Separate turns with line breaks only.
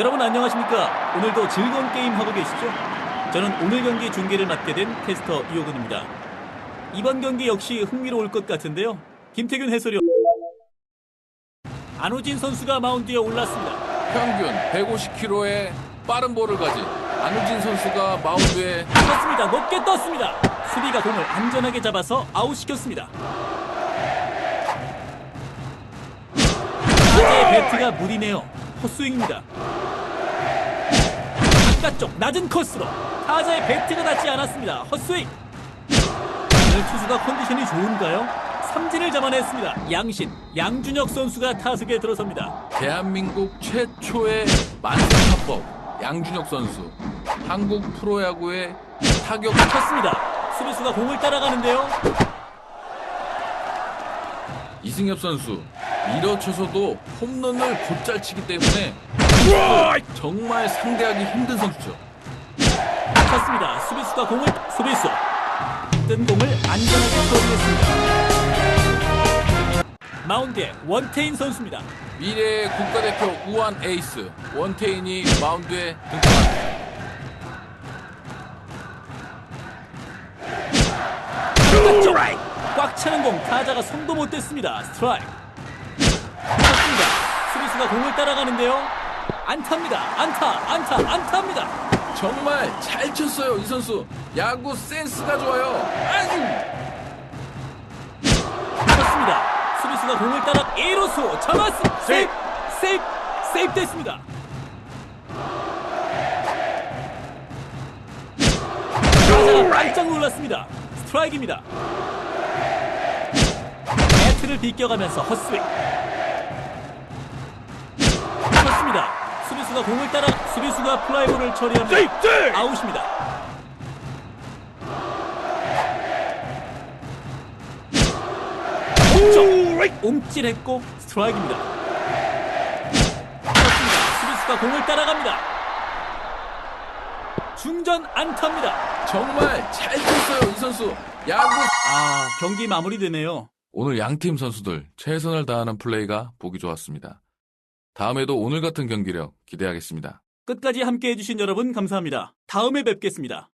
여러분 안녕하십니까? 오늘도 즐거운 게임 하고 계시죠? 저는 오늘 경기 중계를 맡게 된 캐스터 이호근입니다. 이번 경기 역시 흥미로울 것 같은데요. 김태균 해설위원 안호진 선수가 마운드에 올랐습니다.
평균 150km의 빠른 볼을 가진 안우진 선수가 마운드에
떴습니다. 높게 떴습니다. 수비가 공을 안전하게 잡아서 아웃시켰습니다. 타자의 배트가 무리네요. 헛스윙입니다. 바깥쪽 낮은 코스로 타자의 배트가 닿지 않았습니다. 헛스윙. 오늘 투수가 컨디션이 좋은가요? 삼진을 잡아냈습니다. 양신 양준혁 선수가 타석에 들어섭니다.
대한민국 최초의 만세타법 양준혁 선수 한국 프로야구의 타격
쳤습니다. 수비수가 공을 따라가는데요.
이승엽 선수 밀어쳐서도 홈런을 곧잘 치기 때문에 정말 상대하기 힘든 선수죠.
쳤습니다. 수비수가 공을 수비수 뜬 공을 안전하게 처리했습니다. 마운드에 원태인 선수입니다.
미래의 국가대표 우한 에이스 원태인이 마운드에 등장합니다.
꽉 차는 공 타자가 손도 못 댔습니다. 스트라이크. 쳤습니다. 수비수가 공을 따라가는데요. 안타입니다. 안타, 안타, 안타입니다.
정말 잘 쳤어요 이 선수 야구 센스가 좋아요 아주
쳤습니다. 수비수가 공을 따라 1루수 잡았습니다. 세이프, 세이프, 세이프 됐습니다. 타자가 깜짝 놀랐습니다. 스트라이크입니다. 배트를 비껴가면서 헛스윙. 수비수가 공을 따라 수비수가 플라이볼을 처리합니다. 아웃입니다. 쪽 옴찔했고 스트라이크입니다. 수비수가 공을 따라갑니다. 중전 안타입니다.
정말 잘 쳤어요 이 선수 야구
아 경기 마무리되네요.
오늘 양팀 선수들 최선을 다하는 플레이가 보기 좋았습니다. 다음에도 오늘 같은 경기력 기대하겠습니다.
끝까지 함께 해주신 여러분 감사합니다. 다음에 뵙겠습니다.